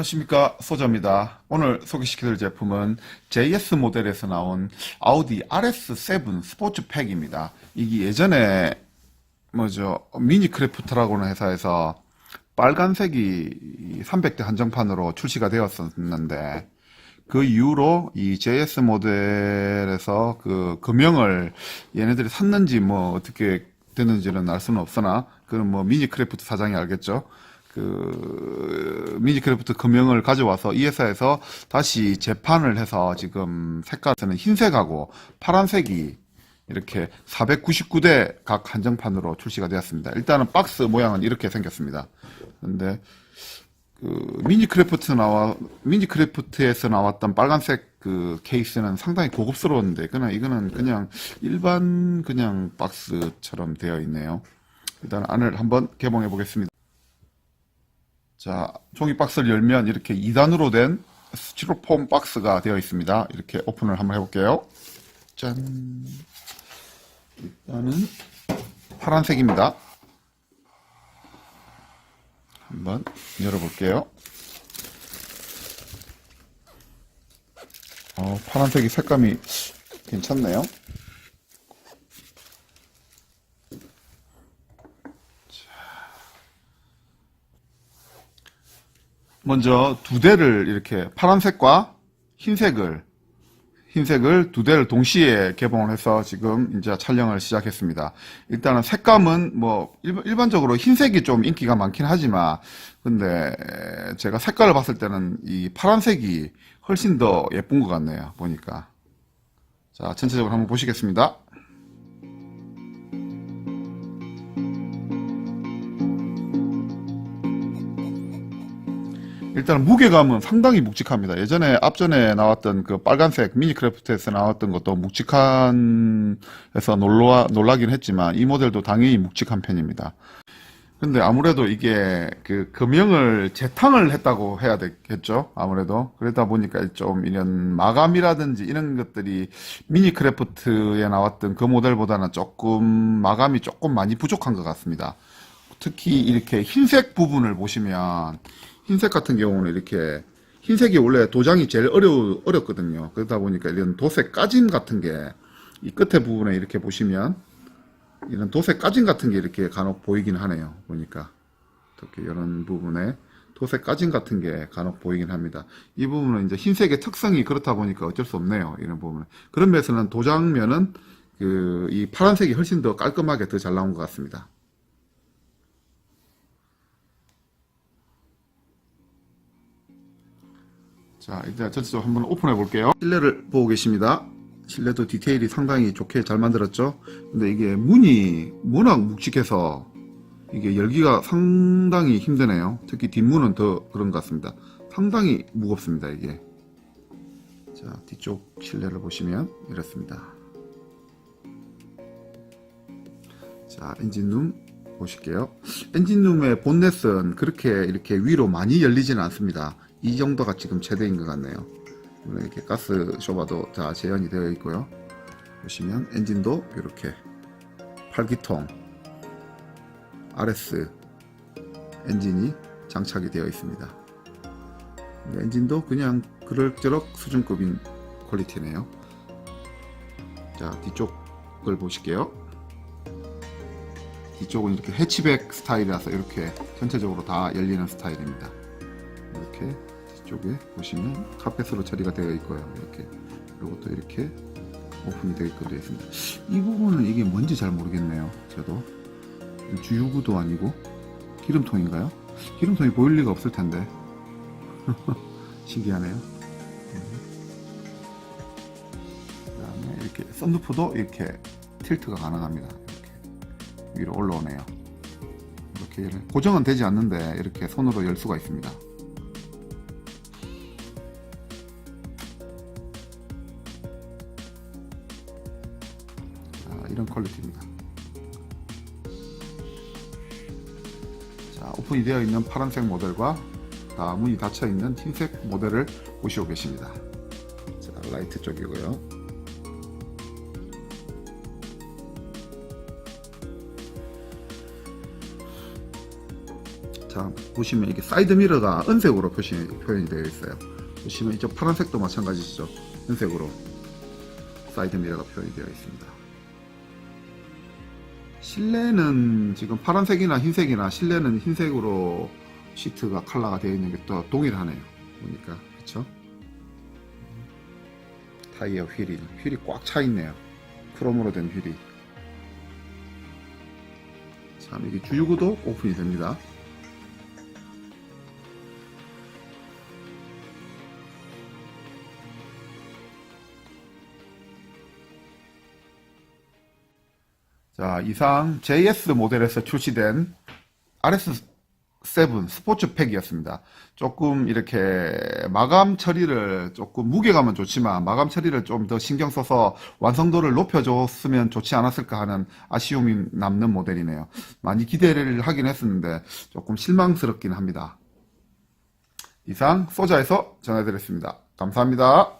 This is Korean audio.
안녕하십니까 소저입니다. 오늘 소개시켜드릴 제품은 JS 모델에서 나온 아우디 RS7 스포츠팩입니다. 이게 예전에 뭐죠 미니 크래프트라고는 회사에서 빨간색이 300대 한정판으로 출시가 되었었는데 그 이후로 이 JS 모델에서 그 금형을 얘네들이 샀는지 뭐 어떻게 됐는지는 알 수는 없으나 그건 뭐 미니 크래프트 사장이 알겠죠. 그 미니크래프트 금형을 가져와서 이 회사에서 다시 재판을 해서 지금 색깔은 흰색하고 파란색이 이렇게 499대 각 한정판으로 출시가 되었습니다. 일단은 박스 모양은 이렇게 생겼습니다. 근데 그 미니크래프트 나와 미니크래프트에서 나왔던 빨간색 그 케이스는 상당히 고급스러웠는데 그냥 이거는 그냥 일반 그냥 박스처럼 되어 있네요. 일단 안을 한번 개봉해 보겠습니다. 자, 종이 박스를 열면 이렇게 2단으로 된 스티로폼 박스가 되어 있습니다. 이렇게 오픈을 한번 해볼게요. 짠. 일단은 파란색입니다. 한번 열어볼게요. 어, 파란색이 색감이 괜찮네요. 먼저 두 대를 이렇게 파란색과 흰색을 흰색을 두 대를 동시에 개봉을 해서 지금 이제 촬영을 시작했습니다. 일단은 색감은 뭐 일- 일반 적으로 흰색이 좀 인기가 많긴 하지만 근데 제가 색깔을 봤을 때는 이 파란색이 훨씬 더 예쁜 것 같네요. 보니까. 자, 전체적으로 한번 보시겠습니다. 일단 무게감은 상당히 묵직합니다. 예전에 앞전에 나왔던 그 빨간색 미니크래프트에서 나왔던 것도 묵직한에서 놀라 놀라긴 했지만 이 모델도 당연히 묵직한 편입니다. 근데 아무래도 이게 그 금형을 재탕을 했다고 해야 되겠죠. 아무래도 그러다 보니까 좀 이런 마감이라든지 이런 것들이 미니크래프트에 나왔던 그 모델보다는 조금 마감이 조금 많이 부족한 것 같습니다. 특히 이렇게 흰색 부분을 보시면 흰색 같은 경우는 이렇게 흰색이 원래 도장이 제일 어려 어렵거든요. 그러다 보니까 이런 도색 까짐 같은 게 이 끝에 부분에 이렇게 보시면 이런 도색 까짐 같은 게 이렇게 간혹 보이긴 하네요. 보니까 이렇게 이런 부분에 도색 까짐 같은 게 간혹 보이긴 합니다. 이 부분은 이제 흰색의 특성이 그렇다 보니까 어쩔 수 없네요. 이런 부분. 그런 면에서는 도장면은 그 이 파란색이 훨씬 더 깔끔하게 더 잘 나온 것 같습니다. 자, 일단 전체적으로 한번 오픈해 볼게요. 실내를 보고 계십니다. 실내도 디테일이 상당히 좋게 잘 만들었죠. 근데 이게 문이 워낙 묵직해서 이게 열기가 상당히 힘드네요. 특히 뒷문은 더 그런 것 같습니다. 상당히 무겁습니다, 이게. 자, 뒤쪽 실내를 보시면 이렇습니다. 자, 엔진룸 보실게요. 엔진룸의 본넷은 그렇게 이렇게 위로 많이 열리지는 않습니다. 이 정도가 지금 최대인 것 같네요. 이렇게 가스 쇼바도 다 재현이 되어 있고요. 보시면 엔진도 이렇게 8기통 RS 엔진이 장착이 되어 있습니다. 엔진도 그냥 그럭저럭 수준급인 퀄리티네요. 자 뒤쪽을 보실게요. 뒤쪽은 이렇게 해치백 스타일이라서 이렇게 전체적으로 다 열리는 스타일입니다. 이렇게 뒤쪽에 보시면 카펫으로 처리가 되어 있고요. 이렇게 이것도 이렇게 오픈이 되게끔 되어 있습니다. 이 부분은 이게 뭔지 잘 모르겠네요. 저도 주유구도 아니고 기름통인가요? 기름통이 보일 리가 없을 텐데 신기하네요. 그다음에 이렇게 썬루프도 이렇게 틸트가 가능합니다. 이렇게 위로 올라오네요. 이렇게 고정은 되지 않는데 이렇게 손으로 열 수가 있습니다. 퀄리티입니다. 자, 오픈이 되어 있는 파란색 모델과 다 문이 닫혀 있는 흰색 모델을 보시고 계십니다. 자, 라이트 쪽이고요. 자, 보시면 이게 사이드 미러가 은색으로 표시, 표현이 되어 있어요. 보시면 이쪽 파란색도 마찬가지죠. 은색으로 사이드 미러가 표현이 되어 있습니다. 실내는 지금 파란색이나 흰색이나 실내는 흰색으로 시트가 컬러가 되어 있는 게 또 동일하네요. 보니까 그렇죠? 타이어 휠이 휠이 꽉 차 있네요. 크롬으로 된 휠이. 참 이게 주유구도 오픈이 됩니다. 자, 이상 JS 모델에서 출시된 RS7 스포츠 팩이었습니다. 조금 이렇게 마감 처리를 조금 무게감은 좋지만 마감 처리를 좀 더 신경 써서 완성도를 높여줬으면 좋지 않았을까 하는 아쉬움이 남는 모델이네요. 많이 기대를 하긴 했었는데 조금 실망스럽긴 합니다. 이상 소자에서 전해드렸습니다. 감사합니다.